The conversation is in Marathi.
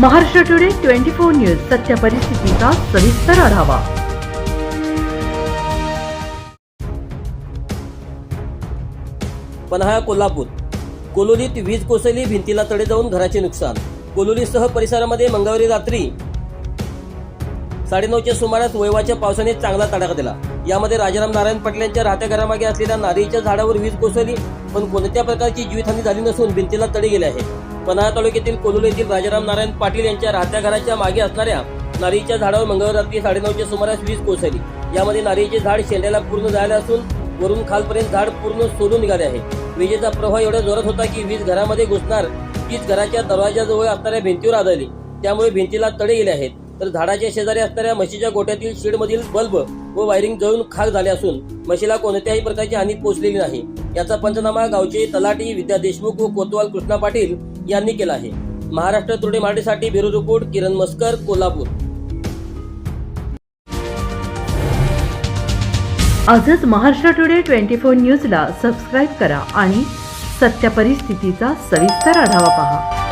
Maharashtra today twenty four news सत्य परिस्थितीचा सविस्तर आढावा. पन्हाळा कोल्हापूर. कोलोलीत वीज कोसळली भिंतीला तडे जाऊन घराचे नुकसान. कोलोलीसह परिसरामध्ये मंगळवारी रात्री साडेनऊच्या सुमारास वैवाच्या पावसाने चांगला तडाखा दिला. यामध्ये राजाराम नारायण पाटील यांच्या राहत्या घरामागे असलेल्या नारळीच्या झाडावर वीज कोसळली पण कोणत्या प्रकारची जीवितहानी झाली नसून भिंतीला तडे गेले आहे पन्हाळा तालुक्यातील कोलोली येथील राजाराम नारायण पाटील यांच्या राहत्या घराच्या मागे असणाऱ्या नारळीच्या झाडावर मंगळवार रात्री साडेनऊच्या सुमारास वीज कोसळली. यामध्ये नारळीचे झाड शेंड्याला पूर्ण झाले असून वरून खालपर्यंत झाड पूर्ण सोडून निघाले आहे. विजेचा प्रवाह एवढ्या जोरात होता की वीज घरामध्ये घुसणार तीच घराच्या दरवाजाजवळ असणाऱ्या भिंतीवर आदळली. त्यामुळे भिंतीला तडे गेले आहेत. तर झाडाच्या शेजारी असणाऱ्या म्हशीच्या गोठ्यातील शेडमधील बल्ब व वायरिंग जळून खाक झाले असून म्हशीला कोणत्याही प्रकारची हानी पोहोचलेली नाही. याचा पंचनामा गावचे तलाठी विद्या देशमुख व कोतवाल कृष्णा पाटील यांनी केला आहे. महाराष्ट्र तुडे मराठीसाठी ब्युरो रिपोर्ट किरण मस्कर कोल्हापूर. आजच महाराष्ट्र टुडे ट्वेंटी फोर न्यूजला सबस्क्राईब करा आणि सत्य परिस्थितीचा सविस्तर आढावा पहा.